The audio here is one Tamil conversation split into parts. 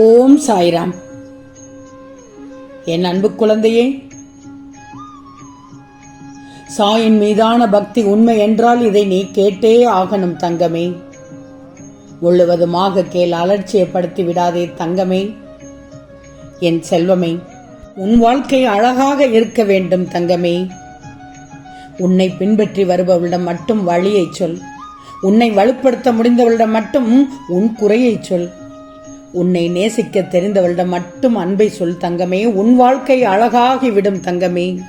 ஓம் சாய்ராம். என் அன்பு குழந்தையே சாயின் மீதான பக்தி உண்மை என்றால் இதை நீ கேட்டே ஆகணும் தங்கமே. முழுவதுமாக கேள் அலட்சியப்படுத்தி விடாதே தங்கமே. என் செல்வமே உன் வாழ்க்கை அழகாக இருக்க வேண்டும் தங்கமே. உன்னை பின்பற்றி வருபவளிடம் மட்டும் வழியைச் சொல். உன்னை வலுப்படுத்த முடிந்தவளிடம் மட்டும் உன் குறையைச் சொல். உன்னை நேசிக்க தெரிந்தவளிடம் மட்டும் அன்பை சொல் தங்கமே. உன் வாழ்க்கை அழகாகிவிடும் தங்கமே.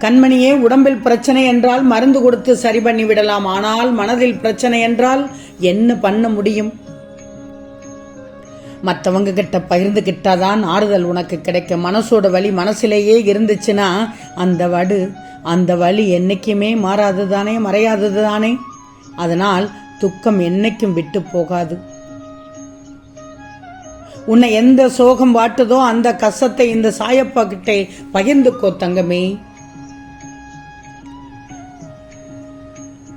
கண்மணியே உடம்பில் பிரச்சனை என்றால் மருந்து கொடுத்து சரி பண்ணி விடலாம். ஆனால் மனதில் பிரச்சனை என்றால் என்ன பண்ண முடியும்? மற்றவங்க கிட்ட பகிர்ந்துகிட்டாதான் ஆறுதல் உனக்கு கிடைக்கும். மனசோட வலி மனசிலேயே இருந்துச்சுன்னா அந்த வடு அந்த வலி என்னைக்குமே மாறாது தானே மறையாதது தானே அதனால் துக்கம் என்னைக்கும் விட்டு போகாது. உன்னை எந்த சோகம் வாட்டுதோ அந்த கசத்தை இந்த சாயப்பா கிட்டே பகிர்ந்துக்கோ தங்கமே.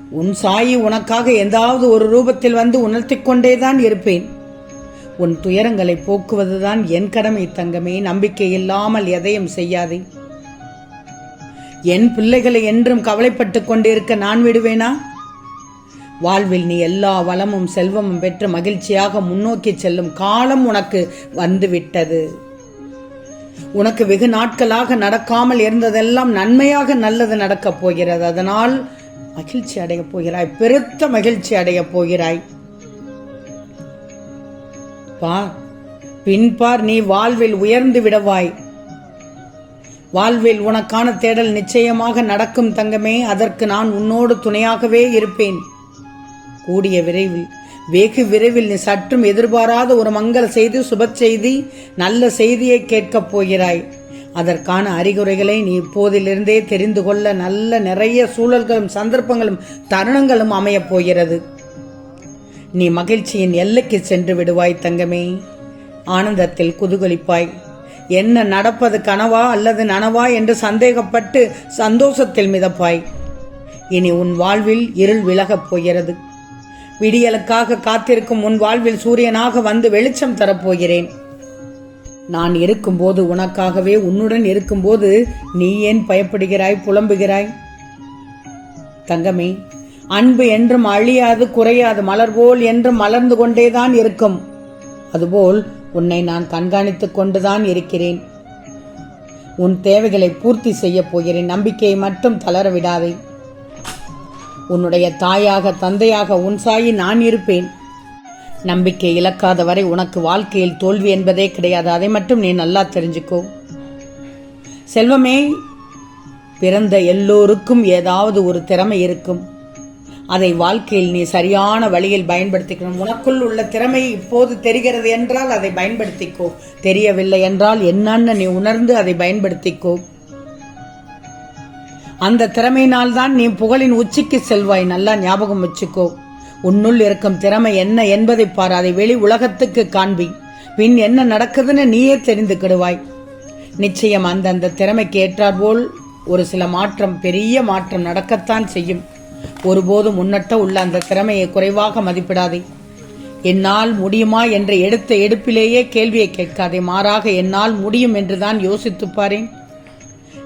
உன் சாயி உனக்காக ஏதாவது ஒரு ரூபத்தில் வந்து உணர்த்திக் கொண்டேதான் இருப்பேன். உன் துயரங்களை போக்குவதுதான் என் கடமை தங்கமே. நம்பிக்கை இல்லாமல் எதையும் செய்யாதே. என் பிள்ளைகளை என்றும் கவலைப்பட்டுக் கொண்டிருக்க நான் விடுவேனா? வாழ்வில் நீ எல்லா வளமும் செல்வமும் பெற்று மகிழ்ச்சியாக முன்னோக்கி செல்லும் காலம் உனக்கு வந்துவிட்டது. உனக்கு வெகு நாட்களாக நடக்காமல் இருந்ததெல்லாம் நன்மையாக நல்லது நடக்கப் போகிறது. அதனால் மகிழ்ச்சி அடையப் போகிறாய் பெருத்த மகிழ்ச்சி அடையப் போகிறாய். பார் பின்பார் நீ வாழ்வில் உயர்ந்து விடவாய். வாழ்வில் உனக்கான தேடல் நிச்சயமாக நடக்கும் தங்கமே அதற்கு நான் உன்னோடு துணையாகவே இருப்பேன். கூடிய விரைவில் வெகு விரைவில் நீ சற்றும் எதிர்பாராத ஒரு மங்கள செய்தி சுப செய்தி நல்ல செய்தியை கேட்கப் போகிறாய். அதற்கான அறிகுறிகளை நீ இப்போதிலிருந்தே தெரிந்து கொள்ள நல்ல நிறைய சூழல்களும் சந்தர்ப்பங்களும் தருணங்களும் அமையப் போகிறது. நீ மகிழ்ச்சியின் எல்லைக்கு சென்று விடுவாய் தங்கமே. ஆனந்தத்தில் குதூகலிப்பாய். என்ன நடப்பது கனவா அல்லது நனவா என்று சந்தேகப்பட்டு சந்தோஷத்தில் மிதப்பாய். இனி உன் வாழ்வில் இருள் விலகப் போகிறது. விடியலுக்காக காத்திருக்கும் உன் வாழ்வில் சூரியனாக வந்து வெளிச்சம் தரப்போகிறேன். நான் இருக்கும்போது உனக்காகவே உன்னுடன் இருக்கும்போது நீ ஏன் பயப்படுகிறாய் புலம்புகிறாய்? தங்கமே அன்பு என்றும் அழியாது குறையாது மலர் போல் என்றும் மலர்ந்து கொண்டேதான் இருக்கும். அதுபோல் உன்னை நான் கண்காணித்துக் கொண்டுதான் இருக்கிறேன். உன் தேவைகளை பூர்த்தி செய்யப் போகிறேன். நம்பிக்கையை மட்டும் தளர விடாதே. உன்னுடைய தாயாக தந்தையாக உன் சாயி நான் இருப்பேன். நம்பிக்கை இழக்காத வரை உனக்கு வாழ்க்கையில் தோல்வி என்பதே கிடையாது. அதை மட்டும் நீ நல்லா தெரிஞ்சுக்கோ. செல்வமே பிறந்த எல்லோருக்கும் ஏதாவது ஒரு திறமை இருக்கும். அதை வாழ்க்கையில் நீ சரியான வழியில் பயன்படுத்திக்கணும். உனக்குள் உள்ள திறமை இப்போது தெரிகிறது என்றால் அதை பயன்படுத்திக்கோ. தெரியவில்லை என்றால் என்னன்னு நீ உணர்ந்து அதை பயன்படுத்திக்கோ. அந்த திறமையினால் தான் நீ புகழின் உச்சிக்கு செல்வாய். நல்லா ஞாபகம் வச்சுக்கோ. உன்னுள் இருக்கும் திறமை என்ன என்பதை பார். அதை வெளி உலகத்துக்கு காண்பி. பின் என்ன நடக்குதுன்னு நீயே தெரிந்துக்கிடுவாய் நிச்சயம் அந்தந்த திறமைக்கு ஏற்றாற்போல் ஒரு சில மாற்றம் பெரிய மாற்றம் நடக்கத்தான் செய்யும். ஒருபோதும் முன்னட்ட உள்ள அந்த திறமையை குறைவாக மதிப்பிடாதே. என்னால் முடியுமா என்று எடுத்த எடுப்பிலேயே கேள்வியை கேட்காதே. மாறாக என்னால் முடியும் என்றுதான் யோசித்துப்பாரேன்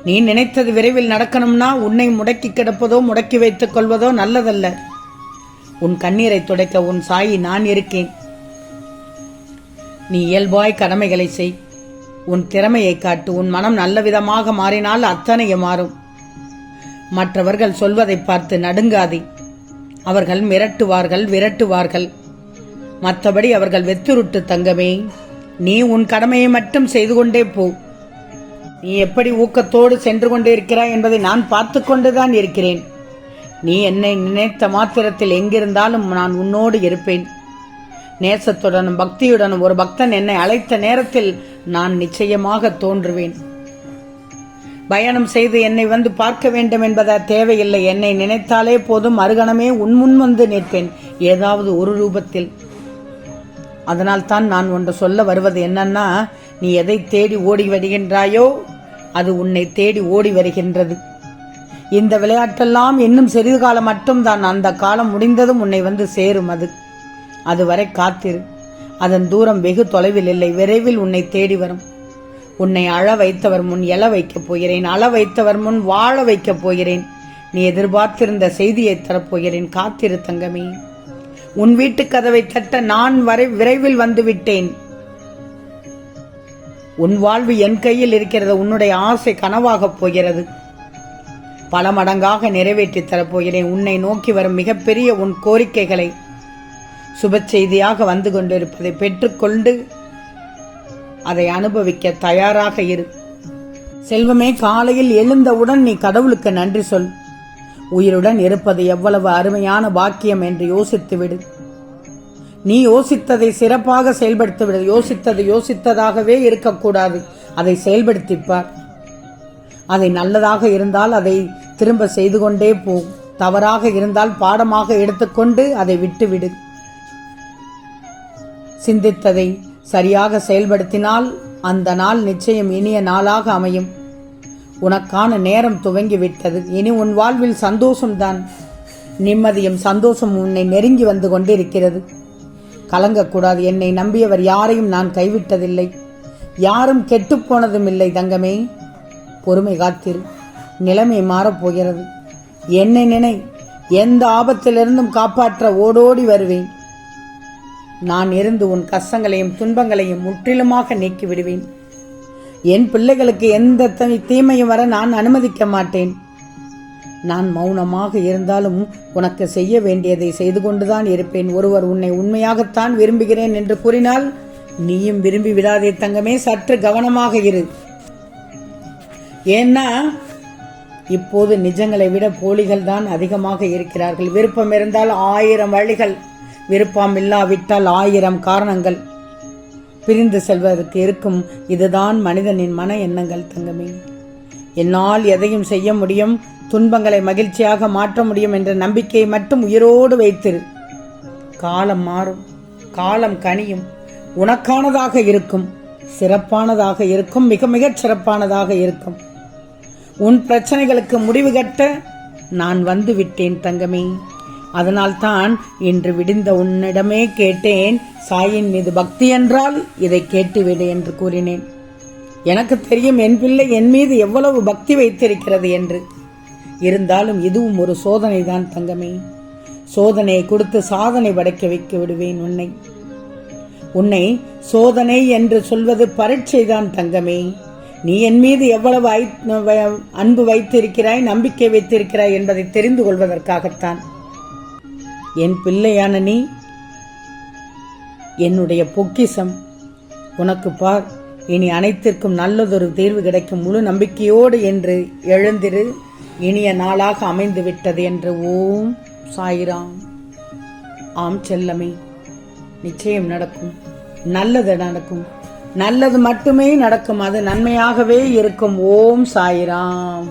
நீ நினைத்தது விரைவில் நடக்கணும்னா உன்னை முடக்கி கிடப்பதோ முடக்கி வைத்துக் கொள்வதோ நல்லதல்ல. உன் கண்ணீரை துடைக்க உன் சாயி நான் இருக்கேன். நீ இயல்பாய் கடமைகளை செய். உன் திறமையை காட்டு. உன் மனம் நல்ல விதமாக மாறினால் அத்தனையும் மாறும். மற்றவர்கள் சொல்வதை பார்த்து நடுங்காதே. அவர்கள் மிரட்டுவார்கள் விரட்டுவார்கள். மற்றபடி அவர்கள் வெத்துருட்டு தங்கமே. நீ உன் கடமையை மட்டும் செய்து கொண்டே போ. நீ எப்படி ஊக்கத்தோடு சென்று கொண்டிருக்கிறாய் என்பதை நான் பார்த்து கொண்டுதான் இருக்கிறேன். நீ என்னை நினைத்த மாத்திரத்தில் எங்கிருந்தாலும் நான் உன்னோடு இருப்பேன். நேசத்துடனும் பக்தியுடனும் ஒரு பக்தன் என்னை அழைத்த நேரத்தில் நான் நிச்சயமாக தோன்றுவேன். பயணம் செய்து என்னை வந்து பார்க்க வேண்டும் என்பதா தேவையில்லை. என்னை நினைத்தாலே போதும். மறுகணமே உன்முன் வந்து நிற்பேன். ஏதாவது ஒரு ரூபத்தில். அதனால் தான் நான் ஒன்று சொல்ல வருவது என்னன்னா நீ எதை தேடி ஓடி வருகின்றாயோ அது உன்னை தேடி ஓடி வருகின்றது. இந்த விளையாட்டெல்லாம் இன்னும் சிறிது காலம் மட்டும் தான் அந்த காலம் முடிந்ததும் உன்னை வந்து சேரும் அது. அதுவரை காத்திரு. அதன் தூரம் வெகு தொலைவில் இல்லை. விரைவில் உன்னை தேடி வரும். உன்னை அழ வைத்தவர் முன் எழ வைக்கப் போகிறேன். அழ வைத்தவர் முன் வாழ வைக்கப் போகிறேன். நீ எதிர்பார்த்திருந்த செய்தியை தரப்போகிறேன். காத்திரு தங்கமே. உன் வீட்டு கதவை தட்ட நான் வரை விரைவில் வந்துவிட்டேன் உன் வாழ்வு என் கையில் இருக்கிறது உன்னுடைய ஆசை கனவாகப் போகிறது. பல மடங்காக நிறைவேற்றி தரப்போகிறேன். உன்னை நோக்கி வரும் மிகப்பெரிய உன் கோரிக்கைகளை சுப செய்தியாக வந்து கொண்டிருப்பதை பெற்றுக்கொண்டு அதை அனுபவிக்க தயாராக இரு. செல்வமே காலையில் எழுந்தவுடன் நீ கடவுளுக்கு நன்றி சொல். உயிருடன் இருப்பது எவ்வளவு அருமையான பாக்கியம் என்று யோசித்துவிடு. நீ யோசித்ததை சிறப்பாக செயல்படுத்திவிட. யோசித்தது யோசித்ததாகவே இருக்கக்கூடாது. அதை செயல்படுத்திப்பார். அதை நல்லதாக இருந்தால் அதை திரும்ப செய்து கொண்டே போ. தவறாக இருந்தால் பாடமாக எடுத்துக்கொண்டு அதை விட்டுவிடு. சிந்தித்ததை சரியாக செயல்படுத்தினால் அந்த நாள் நிச்சயம் இனிய நாளாக அமையும். உனக்கான நேரம் துவங்கி விட்டது இனி உன் வாழ்வில் சந்தோஷம்தான். நிம்மதியும் சந்தோஷம் உன்னை நெருங்கி வந்து கொண்டிருக்கிறது. கலங்கக்கூடாது. என்னை நம்பியவர் யாரையும் நான் கைவிட்டதில்லை. யாரும் கெட்டுப்போனதும் இல்லை தங்கமே. பொறுமை காத்திரு. நிலைமை மாறப்போகிறது என்னை நினை. எந்த ஆபத்திலிருந்தும் காப்பாற்ற ஓடோடி வருவேன். நான் இருந்து உன் கஷ்டங்களையும் துன்பங்களையும் முற்றிலுமாக நீக்கி விடுவேன் என் பிள்ளைகளுக்கு எந்த தீமையும் வர நான் அனுமதிக்க மாட்டேன். நான் மௌனமாக இருந்தாலும் உனக்கு செய்ய வேண்டியதை செய்து கொண்டுதான் இருப்பேன். ஒருவர் உன்னை உண்மையாகத்தான் விரும்புகிறேன் என்று கூறினால் நீயும் விரும்பி விடாதே தங்கமே சற்று கவனமாக இரு. ஏன்னா இப்போது நிஜங்களை விட போலிகள் தான் அதிகமாக இருக்கிறார்கள். விருப்பம் இருந்தால் ஆயிரம் வழிகள் விருப்பம் இல்லாவிட்டால் ஆயிரம் காரணங்கள் பிரிந்து செல்வதற்கு இருக்கும். இதுதான் மனிதனின் மன எண்ணங்கள் தங்கமே. என்னால் எதையும் செய்ய முடியும். துன்பங்களை மகிழ்ச்சியாக மாற்ற முடியும் என்ற நம்பிக்கையை மட்டும் உயிரோடு வைத்திரு. காலம் மாறும் காலம் கனியும் உனக்கானதாக இருக்கும் சிறப்பானதாக இருக்கும் மிக மிகச் சிறப்பானதாக இருக்கும். உன் பிரச்சனைகளுக்கு முடிவு கட்ட நான் வந்து விட்டேன் தங்கமே. அதனால்தான் இன்று விடிந்த உன்னிடமே கேட்டேன் சாயின் மீது பக்தி என்றால் இதை கேட்டுவிடு என்று கூறினேன். எனக்கு தெரியும் என் பிள்ளை என் மீது எவ்வளவு பக்தி வைத்திருக்கிறது என்று. இருந்தாலும் இதுவும் ஒரு சோதனை தான் தங்கமே. சோதனையை கொடுத்து சாதனை படைக்க வைக்க விடுவேன் உன்னை. உன்னை சோதனை என்று சொல்வது பரீட்சை தான் தங்கமே. நீ என் மீது எவ்வளவு ஐ- வ- அன்பு வைத்திருக்கிறாய் நம்பிக்கை வைத்திருக்கிறாய் என்பதை தெரிந்து கொள்வதற்காகத்தான். என் பிள்ளையான நீ என்னுடைய பொக்கிஷம். உனக்கு பார் இனி அனைத்திற்கும் நல்லதொரு தீர்வு கிடைக்கும் முழு நம்பிக்கையோடு என்று எழுந்திரு. இனிய நாளாக அமைந்து விட்டது என்று ஓம் சாயிராம். ஆம் செல்லமே நிச்சயம் நடக்கும். நல்லது நடக்கும். நல்லது மட்டுமே நடக்கும். அது நன்மையாகவே இருக்கும். ஓம் சாயிராம்.